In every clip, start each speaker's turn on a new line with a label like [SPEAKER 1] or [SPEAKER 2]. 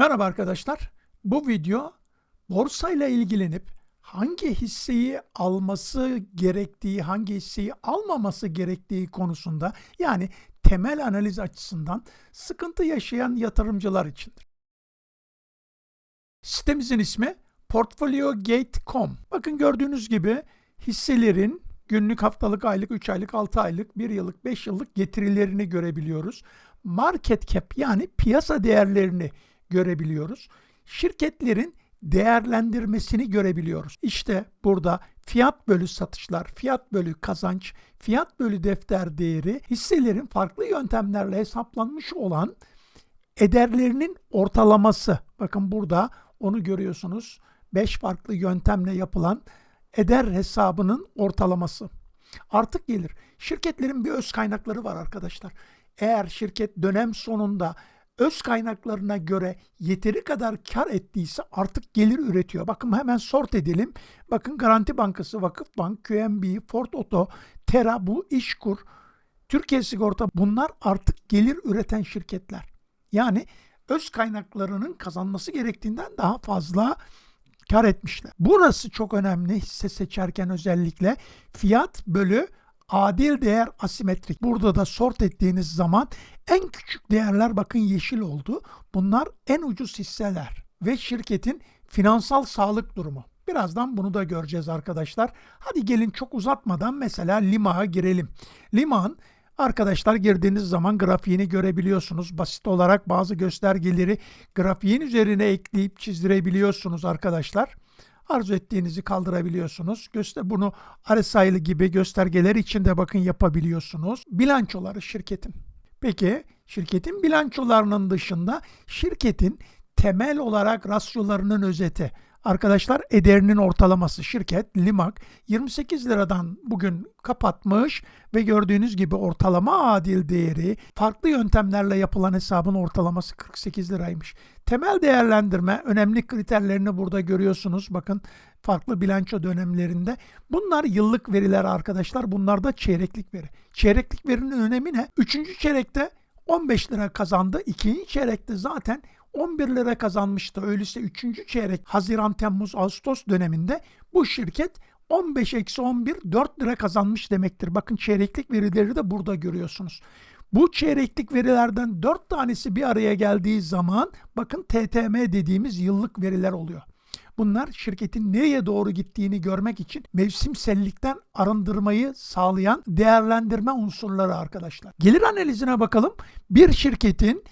[SPEAKER 1] Merhaba arkadaşlar. Bu video borsayla ilgilenip hangi hisseyi alması gerektiği, hangi hisseyi almaması gerektiği konusunda yani temel analiz açısından sıkıntı yaşayan yatırımcılar içindir. Sitemizin ismi portfoliogate.com. Bakın gördüğünüz gibi hisselerin günlük, haftalık, aylık, 3 aylık, 6 aylık, 1 yıllık, 5 yıllık getirilerini görebiliyoruz. Market cap yani piyasa değerlerini görebiliyoruz. Şirketlerin değerlendirmesini görebiliyoruz. İşte burada fiyat bölü satışlar, fiyat bölü kazanç, fiyat bölü defter değeri hisselerin farklı yöntemlerle hesaplanmış olan ederlerinin ortalaması. Bakın burada onu görüyorsunuz. 5 farklı yöntemle yapılan eder hesabının ortalaması. Artık gelir. Şirketlerin bir öz kaynakları var arkadaşlar. Eğer şirket dönem sonunda öz kaynaklarına göre yeteri kadar kar ettiyse artık gelir üretiyor. Bakın hemen sort edelim. Bakın Garanti Bankası, Vakıfbank, QNB, Ford Oto, Tera, bu İşkur, Türkiye Sigorta bunlar artık gelir üreten şirketler. Yani öz kaynaklarının kazanması gerektiğinden daha fazla kar etmişler. Burası çok önemli hisse seçerken özellikle fiyat bölü adil değer asimetrik. Burada da sort ettiğiniz zaman en küçük değerler bakın yeşil oldu. Bunlar en ucuz hisseler ve şirketin finansal sağlık durumu. Birazdan bunu da göreceğiz arkadaşlar. Hadi gelin çok uzatmadan mesela Lima'ya girelim. Lima'nın Arkadaşlar girdiğiniz zaman grafiğini görebiliyorsunuz. Basit olarak bazı göstergeleri grafiğin üzerine ekleyip çizdirebiliyorsunuz arkadaşlar. Arzu ettiğinizi kaldırabiliyorsunuz. Göster bunu RSI'lı gibi göstergeler için de bakın yapabiliyorsunuz. Bilançoları şirketin. Peki şirketin bilançolarının dışında şirketin temel olarak rasyolarının özeti. Arkadaşlar ederinin ortalaması şirket Limak 28 liradan bugün kapatmış ve gördüğünüz gibi ortalama adil değeri farklı yöntemlerle yapılan hesabın ortalaması 48 liraymış. Temel değerlendirme önemli kriterlerini burada görüyorsunuz. Bakın farklı bilanço dönemlerinde. Bunlar yıllık veriler arkadaşlar. Bunlar da çeyreklik veri. Çeyreklik verinin önemi ne? Üçüncü çeyrekte 15 lira kazandı. İkinci çeyrekte zaten 11 lira kazanmıştı. Öyleyse 3. çeyrek Haziran, Temmuz, Ağustos döneminde bu şirket 15 eksi 11 4 lira kazanmış demektir. Bakın çeyreklik verileri de burada görüyorsunuz. Bu çeyreklik verilerden 4 tanesi bir araya geldiği zaman bakın TTM dediğimiz yıllık veriler oluyor. Bunlar şirketin nereye doğru gittiğini görmek için mevsimsellikten arındırmayı sağlayan değerlendirme unsurları arkadaşlar. Gelir analizine bakalım. Bir şirketin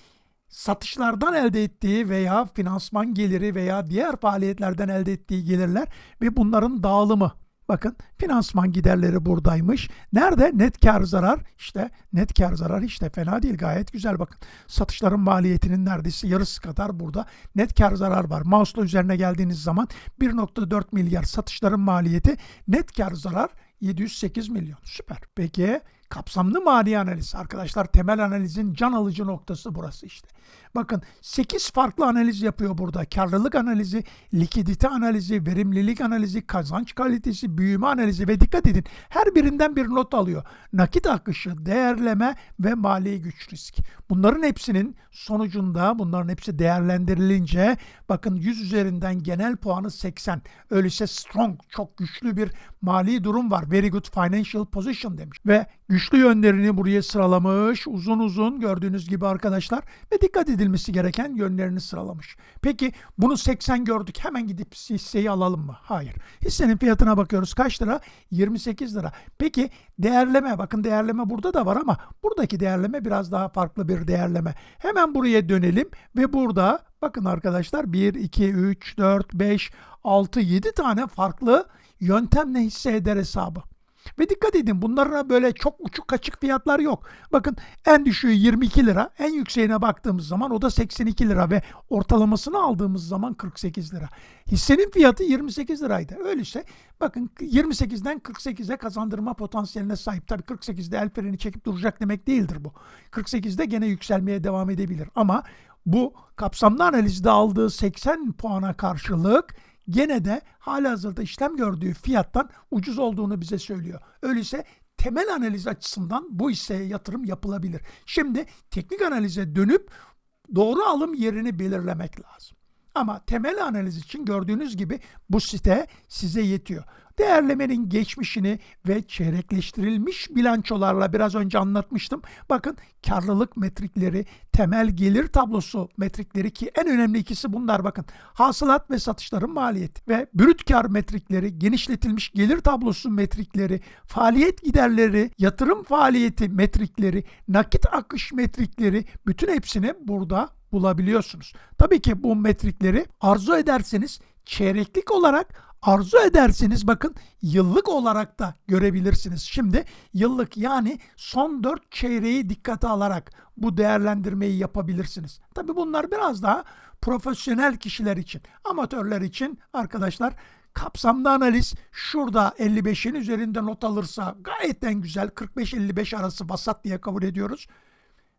[SPEAKER 1] satışlardan elde ettiği veya finansman geliri veya diğer faaliyetlerden elde ettiği gelirler ve bunların dağılımı. Bakın finansman giderleri buradaymış. Nerede? Net kar zarar. İşte net kar zarar işte fena değil gayet güzel bakın. Satışların maliyetinin neredeyse yarısı kadar burada net kar zarar var. Mouse'la üzerine geldiğiniz zaman 1.4 milyar satışların maliyeti net kar zarar 708 milyon. Süper. Peki kapsamlı mali analiz. Arkadaşlar temel analizin can alıcı noktası burası işte. Bakın 8 farklı analiz yapıyor burada. Karlılık analizi, likidite analizi, verimlilik analizi, kazanç kalitesi, büyüme analizi ve dikkat edin her birinden bir not alıyor. Nakit akışı, değerleme ve mali güç risk. Bunların hepsinin sonucunda bunların hepsi değerlendirilince bakın 100 üzerinden genel puanı 80. Öyleyse strong, çok güçlü bir mali durum var. Very good financial position demiş. Ve güçlü yönlerini buraya sıralamış. Uzun uzun gördüğünüz gibi arkadaşlar. Ve dikkat edilmesi gereken yönlerini sıralamış. Peki bunu 80 gördük. Hemen gidip hisseyi alalım mı? Hayır. Hissenin fiyatına bakıyoruz. Kaç lira? 28 lira. Peki değerleme. Bakın değerleme burada da var ama buradaki değerleme biraz daha farklı bir değerleme. Hemen buraya dönelim ve burada bakın arkadaşlar 1, 2, 3, 4, 5, 6, 7 tane farklı yöntemle hisse eder hesabı. Ve dikkat edin bunlara böyle çok uçuk kaçık fiyatlar yok. Bakın en düşüğü 22 lira. En yükseğine baktığımız zaman o da 82 lira ve ortalamasını aldığımız zaman 48 lira. Hissenin fiyatı 28 liraydı. Öyleyse bakın 28'den 48'e kazandırma potansiyeline sahip. Tabii 48'de el freni çekip duracak demek değildir bu. 48'de gene yükselmeye devam edebilir. Ama bu kapsamlı analizde aldığı 80 puana karşılık gene de halihazırda işlem gördüğü fiyattan ucuz olduğunu bize söylüyor. Öyleyse temel analiz açısından bu hisseye yatırım yapılabilir. Şimdi teknik analize dönüp doğru alım yerini belirlemek lazım. Ama temel analiz için gördüğünüz gibi bu site size yetiyor. Değerlemenin geçmişini ve çeyrekleştirilmiş bilançolarla biraz önce anlatmıştım. Bakın karlılık metrikleri, temel gelir tablosu metrikleri ki en önemli ikisi bunlar bakın. Hasılat ve satışların maliyeti ve brüt kar metrikleri, genişletilmiş gelir tablosu metrikleri, faaliyet giderleri, yatırım faaliyeti metrikleri, nakit akış metrikleri bütün hepsini burada bulabiliyorsunuz. Tabii ki bu metrikleri arzu ederseniz çeyreklik olarak arzu ederseniz bakın yıllık olarak da görebilirsiniz. Şimdi yıllık yani son 4 çeyreği dikkate alarak bu değerlendirmeyi yapabilirsiniz. Tabii bunlar biraz daha profesyonel kişiler için, amatörler için arkadaşlar kapsamlı analiz şurada 55'in üzerinde not alırsa gayetten güzel 45-55 arası vasat diye kabul ediyoruz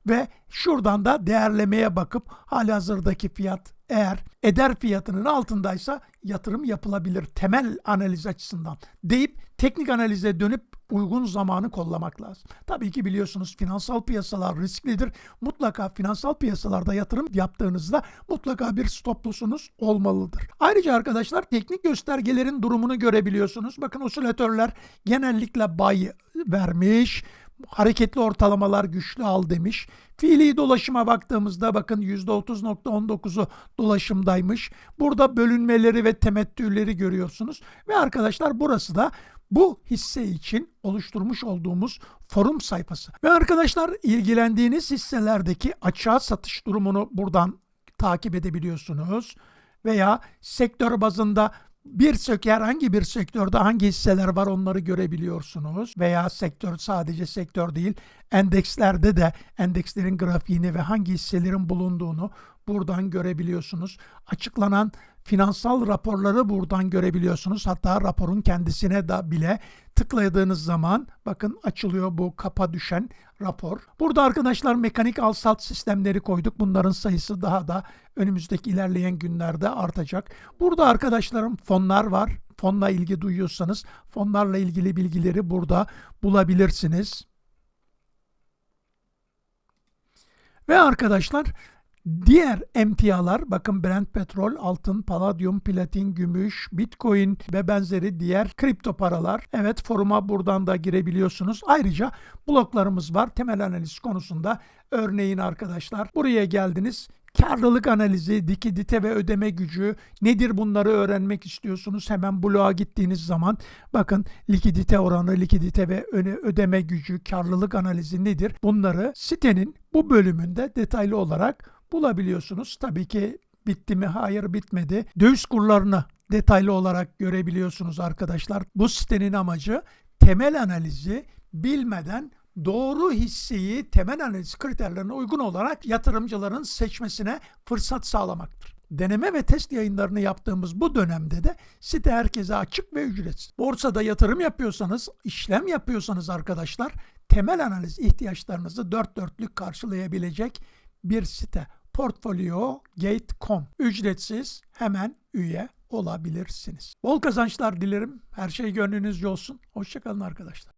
[SPEAKER 1] ve şuradan da değerlemeye bakıp halihazırdaki fiyat eğer eder fiyatının altındaysa yatırım yapılabilir temel analiz açısından deyip teknik analize dönüp uygun zamanı kollamak lazım. Tabii ki biliyorsunuz finansal piyasalar risklidir. Mutlaka finansal piyasalarda yatırım yaptığınızda mutlaka bir stop loss'unuz olmalıdır. Ayrıca arkadaşlar teknik göstergelerin durumunu görebiliyorsunuz. Bakın osilatörler genellikle buy vermiş hareketli ortalamalar güçlü al demiş. Fiili dolaşıma baktığımızda bakın %30.19'u dolaşımdaymış. Burada bölünmeleri ve temettüleri görüyorsunuz. Ve arkadaşlar burası da bu hisse için oluşturmuş olduğumuz forum sayfası. Ve arkadaşlar ilgilendiğiniz hisselerdeki açığa satış durumunu buradan takip edebiliyorsunuz. Veya sektör bazında bir sektör, herhangi bir sektörde hangi hisseler var onları görebiliyorsunuz. Veya sektör sadece sektör değil, endekslerde de endekslerin grafiğini ve hangi hisselerin bulunduğunu buradan görebiliyorsunuz. Açıklanan finansal raporları buradan görebiliyorsunuz. Hatta raporun kendisine de bile tıkladığınız zaman bakın açılıyor bu kapa düşen rapor. Burada arkadaşlar mekanik al sistemleri koyduk. Bunların sayısı daha da önümüzdeki ilerleyen günlerde artacak. Burada arkadaşlarım fonlar var. Fonla ilgi duyuyorsanız fonlarla ilgili bilgileri burada bulabilirsiniz. Ve arkadaşlar Diğer emtialar bakın Brent petrol, altın, paladyum, platin, gümüş, bitcoin ve benzeri diğer kripto paralar. Evet foruma buradan da girebiliyorsunuz. Ayrıca bloklarımız var temel analiz konusunda. Örneğin arkadaşlar buraya geldiniz. Karlılık analizi, likidite ve ödeme gücü nedir bunları öğrenmek istiyorsunuz. Hemen bloğa gittiğiniz zaman bakın likidite oranı, likidite ve ödeme gücü, karlılık analizi nedir? Bunları sitenin bu bölümünde detaylı olarak bulabiliyorsunuz. Tabii ki bitti mi? Hayır bitmedi. Döviz kurlarını detaylı olarak görebiliyorsunuz arkadaşlar. Bu sitenin amacı temel analizi bilmeden doğru hisseyi temel analiz kriterlerine uygun olarak yatırımcıların seçmesine fırsat sağlamaktır. Deneme ve test yayınlarını yaptığımız bu dönemde de site herkese açık ve ücretsiz. Borsada yatırım yapıyorsanız, işlem yapıyorsanız arkadaşlar temel analiz ihtiyaçlarınızı dört dörtlük karşılayabilecek bir site. Portfolio.gate.com ücretsiz hemen üye olabilirsiniz. Bol kazançlar dilerim. Her şey gönlünüzce olsun. Hoşçakalın arkadaşlar.